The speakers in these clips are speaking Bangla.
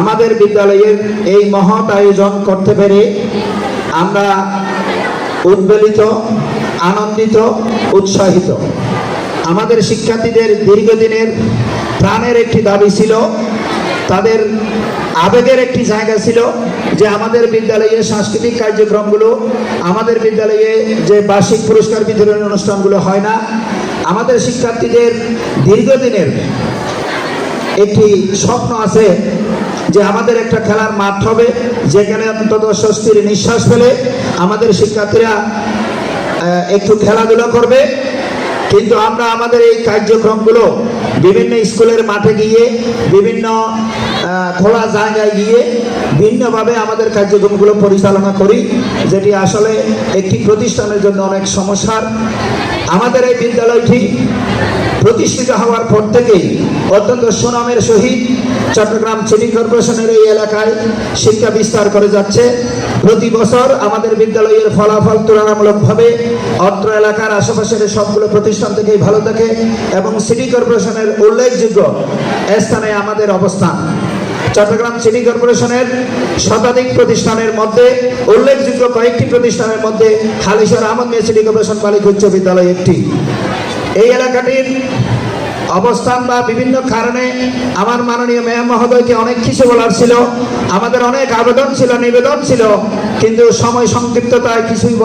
আমাদের বিদ্যালয়ের এই মহৎ আয়োজন করতে পেরে আমরা উদ্বেলিত, আনন্দিত, উৎসাহিত। আমাদের শিক্ষার্থীদের দীর্ঘদিনের প্রাণের একটি দাবি ছিল, তাদের আবেগের একটি জায়গা ছিল যে আমাদের বিদ্যালয়ে সাংস্কৃতিক কার্যক্রমগুলো, আমাদের বিদ্যালয়ে যে বার্ষিক পুরস্কার বিতরণের অনুষ্ঠানগুলো হয় না, আমাদের শিক্ষার্থীদের দীর্ঘদিনের একটি স্বপ্ন আছে যে আমাদের একটা খেলার মাঠ হবে, যেখানে অন্তত স্বস্তির নিঃশ্বাস ফেলে আমাদের শিক্ষার্থীরা একটু খেলাধুলা করবে। কিন্তু আমরা আমাদের এই কার্যক্রমগুলো বিভিন্ন স্কুলের মাঠে গিয়ে, বিভিন্ন খোলা জায়গায় গিয়ে ভিন্নভাবে আমাদের কার্যক্রমগুলো পরিচালনা করি, যেটি আসলে একটি প্রতিষ্ঠানের জন্য অনেক সমস্যার। আমাদের এই বিদ্যালয়টি প্রতিষ্ঠিত হওয়ার পর থেকেই অত্যন্ত সুনামের সহিত চট্টগ্রাম সিটি কর্পোরেশনের এই এলাকায় শিক্ষা বিস্তার করে যাচ্ছে। প্রতি বছর আমাদের বিদ্যালয়ের ফলাফল তুলনামূলকভাবে অত্র এলাকার আশেপাশের সবগুলো প্রতিষ্ঠান থেকেই ভালো থাকে এবং সিটি কর্পোরেশনের উল্লেখযোগ্য স্থানে আমাদের অবস্থান। চট্টগ্রাম সিটি কর্পোরেশনের শতাধিক প্রতিষ্ঠানের মধ্যে, উল্লেখযোগ্য কয়েকটি প্রতিষ্ঠানের মধ্যে হালিশহর আহমদ মিয়া সিটি কর্পোরেশন বালিক উচ্চ বিদ্যালয় একটি। এই এলাকাটির অবস্থান বা বিভিন্ন কারণে আমার মাননীয় মেয়র মহোদয়কে অনেক কিছু বলার ছিল, আমাদের অনেক আবেদন ছিল, নিবেদন ছিল কিন্তু সময় সংক্ষিপ্ততায় কিছুই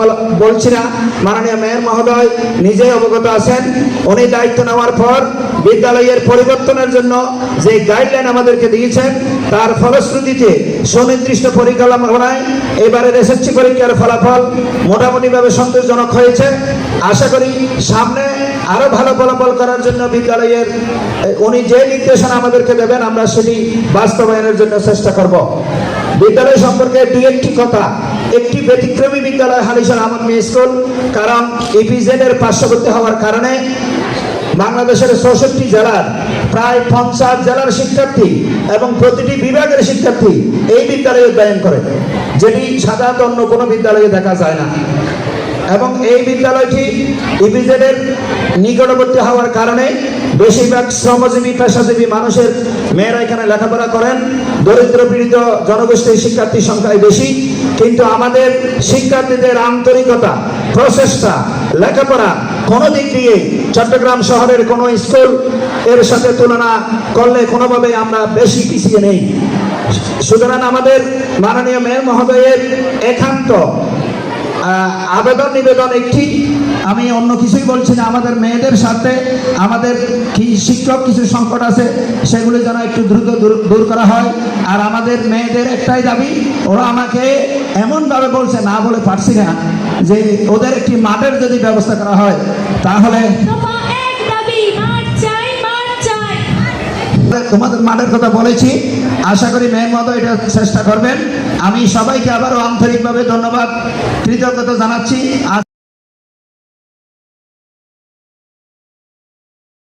বলছি না। মাননীয় মেয়র মহোদয় নিজে অবগত আছেন। উনি দায়িত্ব নেওয়ার পর বিদ্যালয়ের পরিবর্তনের জন্য যে গাইডলাইন আমাদেরকে দিয়েছেন, তার ফলশ্রুতিতে সুনির্দিষ্ট পরিকল্পনায় এবারের এসএসসি পরীক্ষার ফলাফল মোটামুটিভাবে সন্তোষজনক হয়েছে। আশা করি সামনে আরও ভালো ফলাফল করার জন্য বিদ্যালয়ের, উনি যে নির্দেশনা আমাদেরকে দেবেন, আমরা সেটি বাস্তবায়নের জন্য চেষ্টা করব। বিদ্যালয় সম্পর্কে দু একটি কথা। একটি ব্যতিক্রমী বিদ্যালয় হালিশাল আহমদ মেয়ে স্কুল, কারণ ইপিজেড এর পার্শ্ববর্তী হওয়ার কারণে বাংলাদেশের চৌষট্টি জেলার প্রায় পঞ্চাশ জেলার শিক্ষার্থী এবং প্রতিটি বিভাগের শিক্ষার্থী এই বিদ্যালয়ে অধ্যয়ন করে, যেটি সাধারণত অন্য কোনো বিদ্যালয়ে দেখা যায় না। এবং এই বিদ্যালয়টি ইপিজেডের নিকটবর্তী হওয়ার কারণে বেশিরভাগ শ্রমজীবী, পেশাজীবী মানুষের মেয়েরা এখানে লেখাপড়া করেন। দরিদ্র পীড়িত জনগোষ্ঠীর শিক্ষার্থীর সংখ্যায় বেশি। কিন্তু আমাদের শিক্ষার্থীদের আন্তরিকতা, প্রচেষ্টা, লেখাপড়া কোনো দিক দিয়ে চট্টগ্রাম শহরের কোনো স্কুলের সাথে তুলনা করলে কোনোভাবে আমরা বেশি পিছিয়ে নেই। সুতরাং আমাদের মাননীয় মেয়র মহোদয়ের একান্ত আবেদন নিবেদন একটি। আমি অন্য কিছুই বলছি না, আমাদের মেয়েদের সাথে আমাদের কি শিক্ষক কিছু সংকট আছে, সেগুলো যেন একটু দ্রুত দূর করা হয়। আর আমাদের মেয়েদের একটাই দাবি, ওরা আমাকে এমনভাবে বলছে, না বলে পারছি না, যে ওদের একটি মাঠের যদি ব্যবস্থা করা হয়, তাহলে তোমাদের মাঠের কথা বলেছি। আশা করি মেয়ের মতো এটা চেষ্টা করবেন। আমি সবাইকে আবারও আন্তরিকভাবে ধন্যবাদ কৃতজ্ঞতা জানাচ্ছি।